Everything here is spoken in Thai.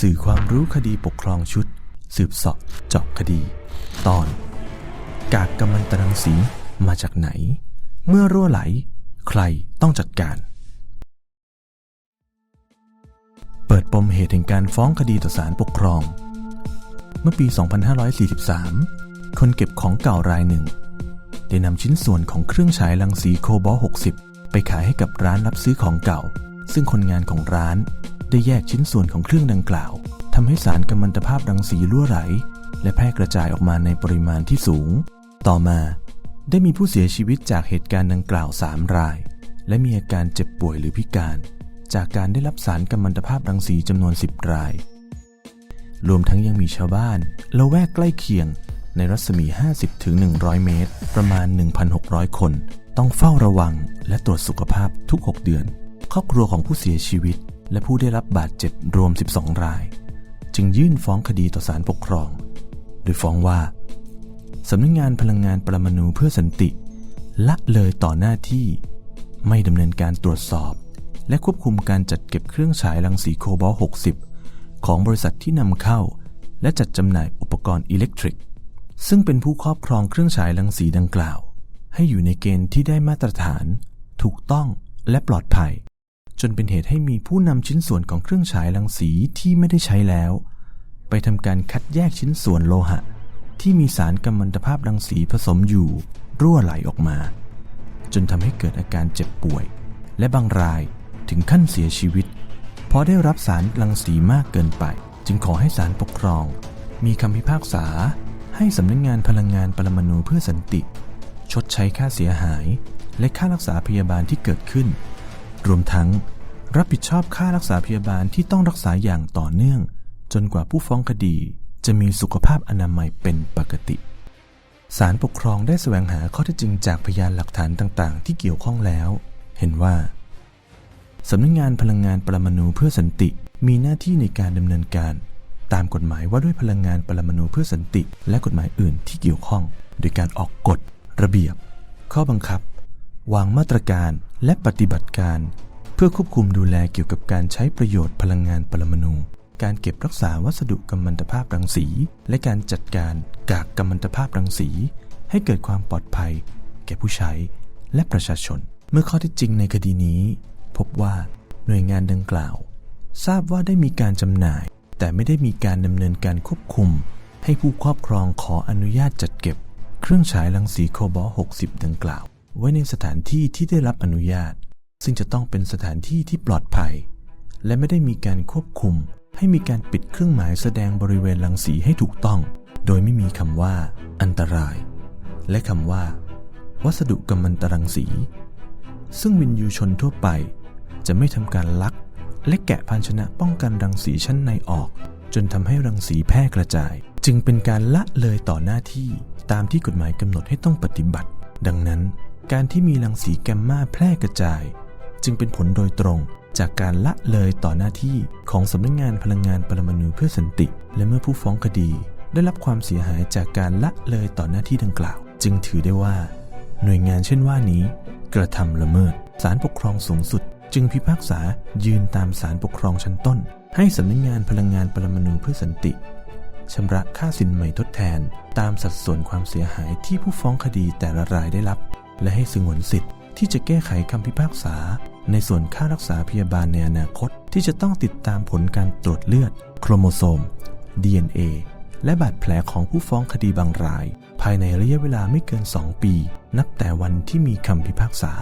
สื่อความรู้คดีปกครองชุด สืบสาะเจาะคดี ตอน กากกัมมันตรังสีมาจากไหน เมื่อรั่วไหล ใครต้องจัดการ เปิดปมเหตุแห่งการฟ้องคดีต่อศาลปกครอง เมื่อปี 2543 คนเก็บของเก่ารายหนึ่ง ได้นำชิ้นส่วนของเครื่องฉายรังสีโคบอล 60 ไปขายให้กับร้านรับซื้อของเก่า ซึ่งคนงานของร้าน ได้แยกชิ้นส่วนของเครื่องดังกล่าวทำให้สารกัมมันตภาพรังสีรั่วไหล และแพร่กระจายออกมาในปริมาณที่สูง ต่อมา ได้มีผู้เสียชีวิตจากเหตุการณ์ดังกล่าว 3 ราย และมีอาการเจ็บป่วยหรือพิการ จากการได้รับสารกัมมันตภาพรังสีจำนวน 10 ราย รวมทั้งยังมีชาวบ้านละแวกใกล้เคียงในรัศมี 50-100 เมตร ประมาณ 1,600 คน ต้องเฝ้าระวังและตรวจสุขภาพทุก 6 เดือน ครอบครัวของผู้เสียชีวิต และผู้ได้รับบาดเจ็บรวม 12 ราย จึงยื่นฟ้องคดีต่อศาลปกครอง โดยฟ้องว่าสำนักงงานพลังงานปรมาณูเพื่อสันติ ละเลยต่อหน้าที่ ไม่ดำเนินการตรวจสอบ และควบคุมการจัดเก็บเครื่องฉายรังสีโคบอล60 ของบริษัทที่นำเข้า และจัดจำหน่ายอุปกรณ์อิเล็กทริก ซึ่งเป็นผู้ครอบครองเครื่องฉายรังสีดังกล่าว ให้อยู่ในเกณฑ์ที่ได้มาตรฐาน ถูกต้องและปลอดภัย จนเป็นเหตุให้มีผู้นำชิ้นส่วนของเครื่องฉายรังสีที่ไม่ได้ใช้แล้ว ไปทำการคัดแยกชิ้นส่วนโลหะ ที่มีสารกัมมันตภาพรังสีผสมอยู่ รั่วไหลออกมา จนทำให้เกิดอาการเจ็บป่วย และบางรายถึงขั้นเสียชีวิต เพราะได้รับสารรังสีมากเกินไป จึงขอให้ศาลปกครอง มีคำพิพากษา ให้สำนักงงานพลังงานปรมาณูเพื่อสันติ ชดใช้ค่าเสียหาย และค่ารักษาพยาบาลที่เกิดขึ้น รวมทั้งรับผิดชอบค่ารักษาพยาบาลที่ต้องรักษาอย่างต่อเนื่อง จนกว่าผู้ฟ้องคดีจะมีสุขภาพอนามัยเป็นปกติ ศาลปกครองได้แสวงหาข้อเท็จจริงจากพยานหลักฐานต่างๆ ที่เกี่ยวข้องแล้ว เห็นว่าสำนักงงานพลังงานปรมาณูเพื่อสันติมีหน้าที่ในการดำเนินการ ตามกฎหมายว่าด้วยพลังงานปรมาณูเพื่อสันติ และกฎหมายอื่นที่เกี่ยวข้อง โดยการออกกฎ ระเบียบ ข้อบังคับ วางมาตรการและปฏิบัติการ เพื่อควบคุมดูแลเกี่ยวกับการใช้ประโยชน์พลังงานปรมาณูการเก็บรักษาวัสดุกัมมันตภาพรังสี และการจัดการกากกัมมันตภาพรังสี ให้เกิดความปลอดภัย แก่ผู้ใช้และประชาชน เมื่อข้อเท็จจริงในคดีนี้ พบว่าหน่วยงานดังกล่าว ทราบว่าได้มีการจำหน่าย แต่ไม่ได้มีการดำเนินการควบคุม ให้ผู้ครอบครองขออนุญาตจัดเก็บ เครื่องฉายรังสีโคบอล60 ดังกล่าว ไว้ในสถานที่ที่ได้รับอนุญาต ซึ่งจะต้องเป็นสถานที่ที่ปลอดภัย และไม่ได้มีการควบคุม ให้มีการปิดเครื่องหมายแสดงบริเวณรังสีให้ถูกต้อง โดยไม่มีคำว่า อันตราย และคำว่า วัสดุกัมมันตรังสี ซึ่งวินยูชนทั่วไป จะไม่ทำการลัก และแกะภาชนะป้องกันรังสีชั้นในออก จนทำให้รังสีแพร่กระจาย จึงเป็นการละเลยต่อหน้าที่ตามที่กฎหมายกำหนดให้ต้องปฏิบัติ ดังนั้น การที่มีรังสีแกมมาแพร่กระจาย จึงเป็นผลโดยตรงจากการละเลยต่อหน้าที่ของสำนักงงานพลังงานปรมาณูเพื่อสันติ และเมื่อผู้ฟ้องคดี ได้รับความเสียหายจากการละเลยต่อหน้าที่ดังกล่าว จึงถือได้ว่า หน่วยงานเช่นว่านี้ กระทำละเมิดศาลปกครองสูงสุด จึงพิพากษายืนตามศาลปกครองชั้นต้น ให้สำนักงงานพลังงานปรมาณูเพื่อสันติชำระค่าสินใหม่ทดแทน ตามสัดส่วนความเสียหายที่ผู้ฟ้องคดีแต่ละรายได้รับ และให้สงวนสิทธิ์ที่จะแก้ไขคำพิพากษา ในส่วนค่ารักษาพยาบาลในอนาคต ที่จะต้องติดตามผลการตรวจเลือด โครโมโซม DNA และบาดแผลของผู้ฟ้องคดีบางราย ภายในระยะเวลาไม่เกิน 2 ปี นับแต่วันที่มีคำพิพากษา